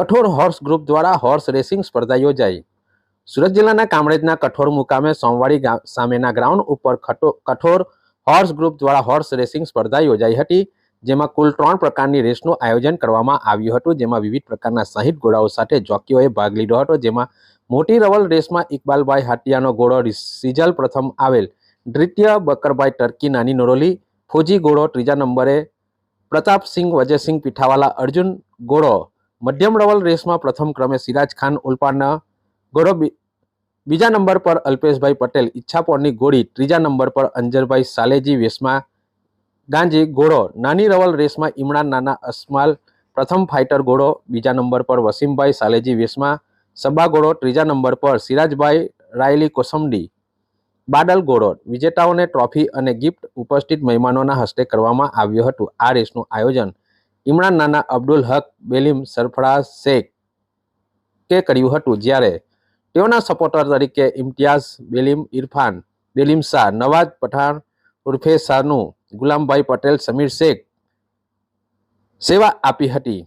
કઠોર horse group દ્વારા horse racing સ્પર્ધા યોજાઈ. સુરત જિલ્લાના કામરેજના કઠોર મુકામે સોમવાડી સામેના ગ્રાઉન્ડ ઉપર કઠોર હોર્સ ગ્રુપ દ્વારા હોર્સ રેસિંગ સ્પર્ધા યોજાઈ હતી, જેમાં કુલ ત્રણ પ્રકારની રેસનું આયોજન કરવામાં આવ્યું હતું, જેમાં વિવિધ પ્રકારના સાહીઠ ઘોડાઓ સાથે જોકીઓએ ભાગ લીધો હતો, જેમાં મોટી રવલ રેસમાં ઇકબાલભાઈ હાટિયાનો ઘોડો સિઝલ પ્રથમ આવેલ, દ્વિતીય બકરભાઈ ટર્કી નાની નરોલી, ફોજી ઘોડો ત્રીજા નંબરે, પ્રતાપસિંહ, વજયસિંહ પીઠાવાલા અર્જુન ઘોડો મધ્યમ રવલ રેસમાં પ્રથમ ક્રમે સિરાજ ખાન ઉલ્પાના ગૌરવ બીજા નંબર પર અલ્પેશભાઈ પટેલ, ઈચ્છાપોરની ગોળી, ત્રીજા નંબર પર અંજરભાઈ સાલેજી વેસમાં ગાંજી ઘોડો નાની રવલ રેસમાં ઇમરાન નાના અસ્માલ, પ્રથમ ફાઇટર ઘોડો બીજા નંબર પર વસીમભાઈ સાલેજી વેસમાં સબા ઘોડો ત્રીજા નંબર પર સિરાજભાઈ રાયલી કોસમડી બાદલ ઘોડો વિજેતાઓને ટ્રોફી અને ગિફ્ટ ઉપસ્થિત મહેમાનોના હસ્તે કરવામાં આવ્યું હતું. આ રેસનું આયોજન ઇમરાન નાના અબ્દુલ હક બેલીમ સરફરાઝ શેખ કે કર્યું હતું જ્યારે તેઓના સપોર્ટર તરીકે ઇમ્તિયાઝ બેલીમ ઇરફાન બેલીમ શાહ નવાઝ પઠાણ ઉર્ફે શાહનું ગુલામભાઈ પટેલ, સમીર શેખ સેવા આપી હતી.